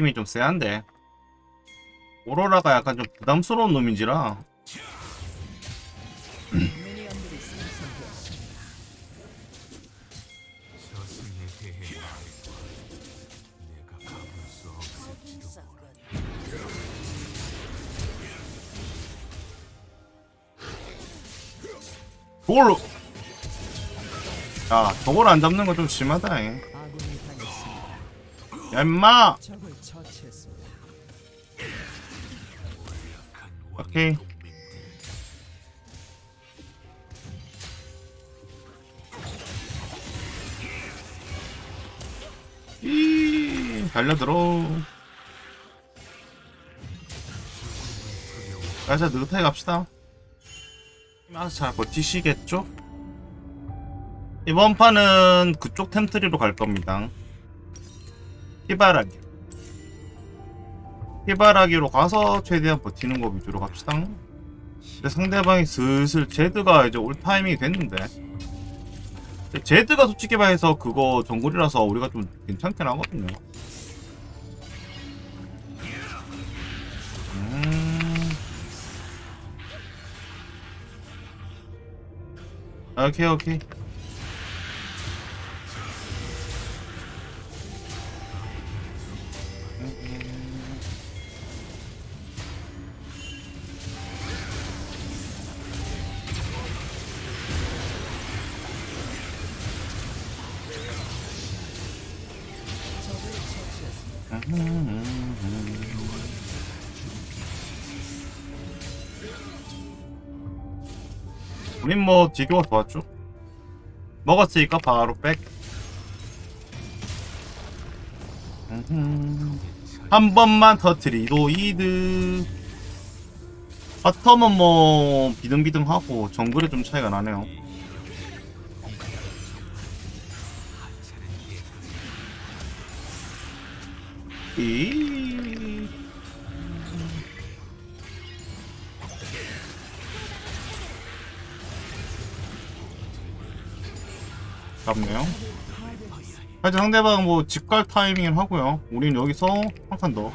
느낌이 좀 쎄한데 오로라가 약간 좀 부담스러운 놈인지라. 저걸로 야 저걸 안 잡는 건 좀 심하다 잉. 야 임마 오케이. 이 달려들어 가자 느긋하게 갑시다 아잘 버티시겠죠? 이번 판은 그쪽 템트리로 갈 겁니다 히바라기 히바라기로 가서 최대한 버티는 거 위주로 갑시다 근데 상대방이 슬슬 제드가 이제 올 타이밍이 됐는데 제드가 솔직히 말해서 그거 정글이라서 우리가 좀 괜찮긴 하거든요. 음. 오케이 오케이. 우린 뭐 지교가 좋았죠. 먹었으니까 바로 백. 한 번만 터트리도 이득. 바텀은 뭐 비등비등하고 정글에 좀 차이가 나네요. 이. 잡네요. 하여튼 상대방은 뭐 직갈 타이밍을 하고요. 우린 여기서 한 칸 더.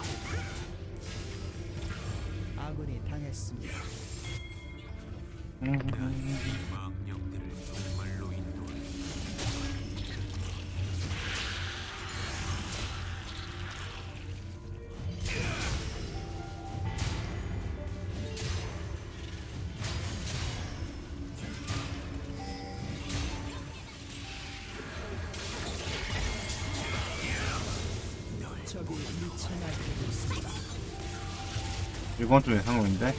이건 좀 예상형인데.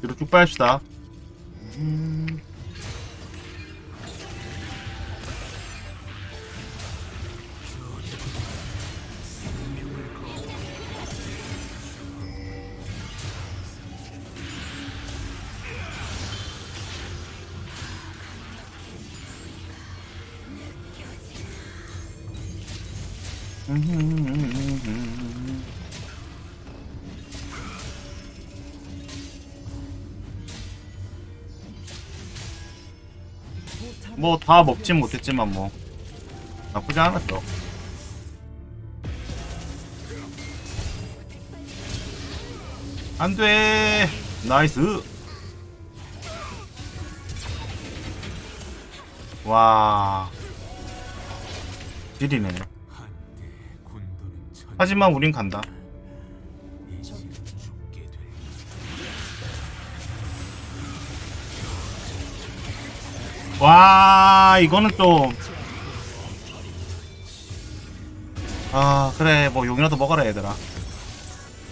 뒤로 쭉 빠집시다. 음. 뭐 다 먹진 못했지만 뭐. 나쁘지 않았죠. 안돼. 나이스. 와. 천 하지만 우린 간다. 와 이거는 좀. 아 그래 뭐 용이라도 먹어라 얘들아.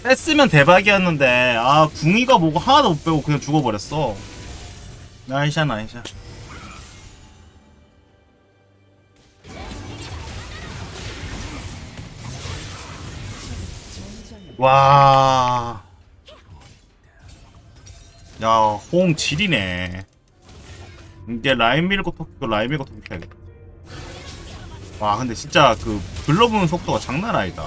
뺐으면 대박이었는데 아 궁이가 뭐고 하나도 못 빼고 그냥 죽어버렸어. 나이샤 나이샤 와. 야, 호응 질이네. 이게 라인 밀고 토끼고 라인 밀고 토끼 해야겠다. 와, 근데 진짜 그 글러브는 속도가 장난 아니다.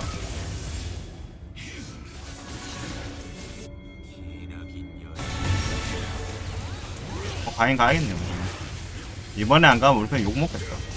어, 가긴 가야겠네. 뭐. 이번에 안 가면 우리 편 욕 먹겠다. 제압되었습니다.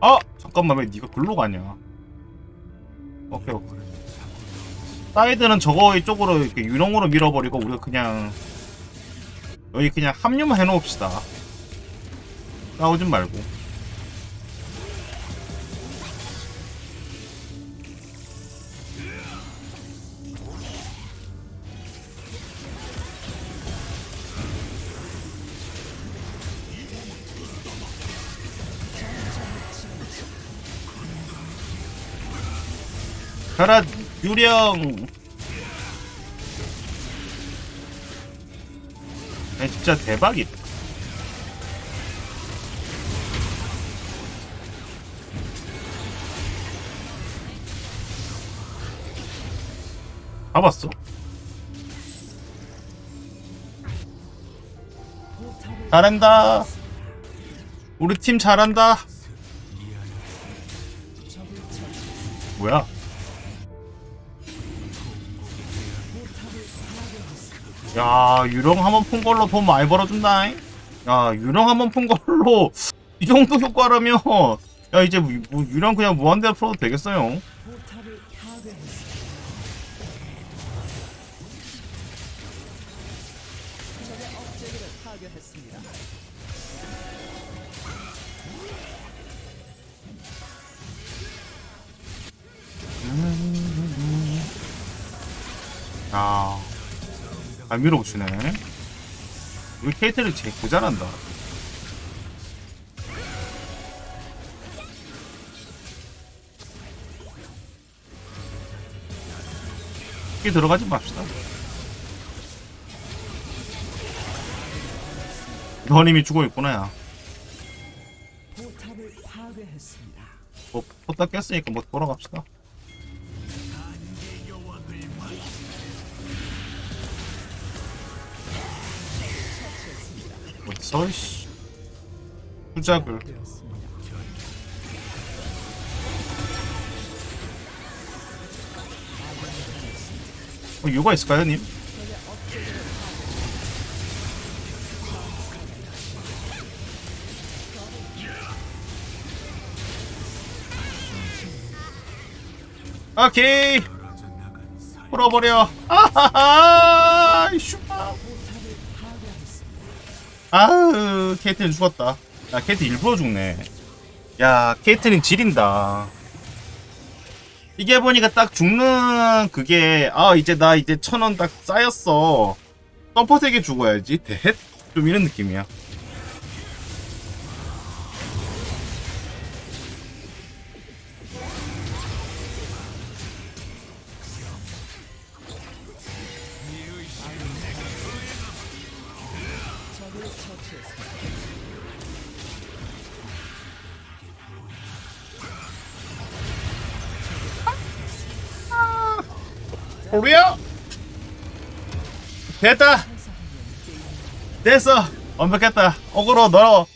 아 잠깐만 왜 네가 글로 가냐? 오케이 오케이. 사이드는 저거 이쪽으로 이렇게 유령으로 밀어버리고 우리가 그냥 여기 그냥 합류만 해놓읍시다. 싸우진 말고 가라 유령. 아니 진짜 대박이다. 잡았어? 잘한다. 우리 팀 잘한다. 뭐야 야 유령 한번 푼 걸로 돈 많이 벌어준다 야 유령 한번 푼 걸로 이 정도 효과라면 야 이제 뭐, 뭐 유령 그냥 무한대로 풀어도 되겠어요 안 밀어붙이네. 우리 케이트를 제일 잘한다. 쉽게 들어가지 맙시다. 너님이 죽어 있구나, 야. 포탑을 파괴했습니다. 뭐, 포다 깼으니까 뭐 돌아갑시다. 어디서, 씨. 되었습니다. 어, 이유가 있을까요, 님? 오케이! 풀어버려. 아하하! 슈퍼. 아으, 케이트린 죽었다. 야, 케이트 일부러 죽네. 야, 케이트린 지린다. 이게 보니까 딱 죽는 그게, 아, 이제 나 이제 천 원 딱 쌓였어. 서포트에게 죽어야지. 대헷? 좀 이런 느낌이야. 우리야! 됐다! 됐어! 완벽했다. 어그로 너